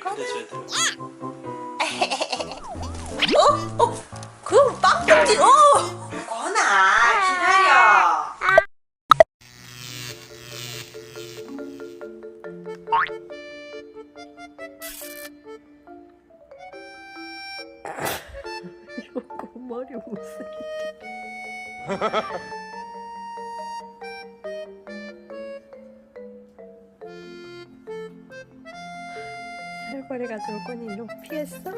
근데 어? 어? 그럼 빵떡지 어! 거나 기다려 이거 머리 무슨 털거리가지고 꼬니 너 피했어?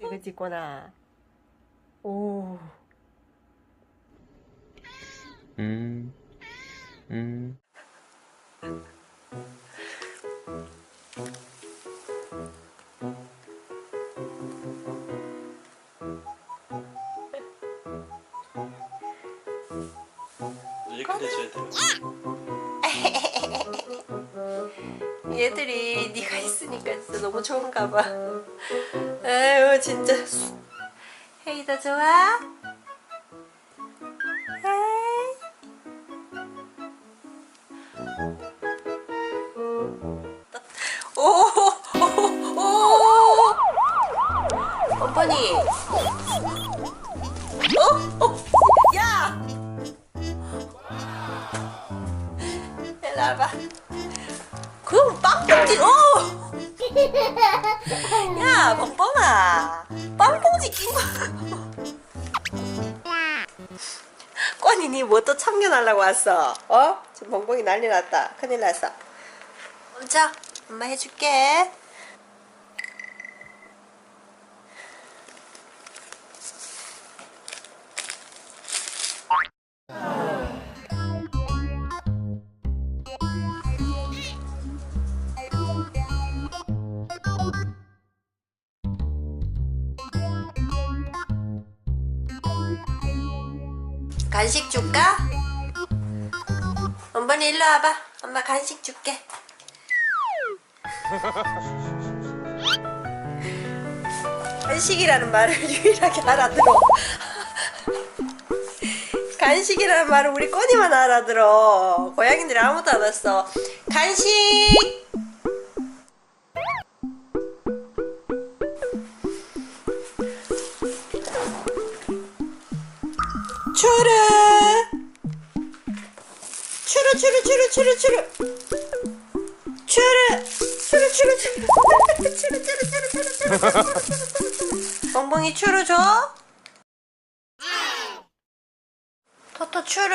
이거 찍거나 오 음, 음. 쟤들 얘들이 네가 있으니까 진짜 너무 좋은가 봐. 아유 진짜. 헤이다 좋아? 일로 와봐. 그럼 빵봉지 어! 야 뻥뻥아 빵봉지 낀거 ቋ니 니뭐 또 참견하려고 왔어 어? 지금 뻥뻥이 난리 났다 큰일 났어 멈춰 엄마 해줄게 간식 줄까? 엄마니 일로 와봐. 엄마 간식 줄게. 간식이라는 말을 유일하게 알아들어. 간식이라는 말을 우리 꺼니만 알아들어. 고양이들이 아무도 안 왔어. 간식 추르. 추르 추르 추르 추르 추르. 추르 추르 추르 추르. 추르 추르 추르 추르 멍멍이 추르 줘. 토토 추르.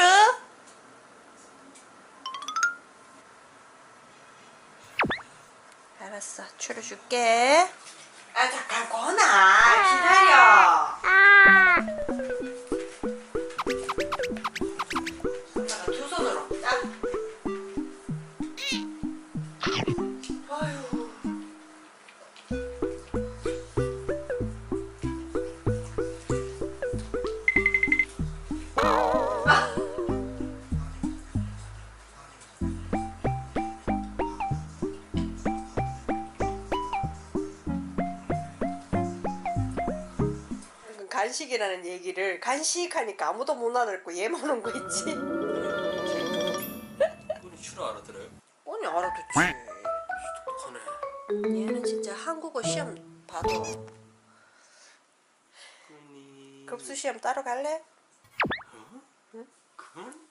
알았어 추르 줄게. 아 잠깐 거나 기다려 간식이라는 얘기를 간식하니까 아무도 못 알아듣고 얘만 온거 있지? 우리 추로 알아들어요? 아니 알아듣지. 똑똑하네. 얘는 진짜 한국어 시험 봐도. 꾸니. 급수 시험 따러 갈래? 그건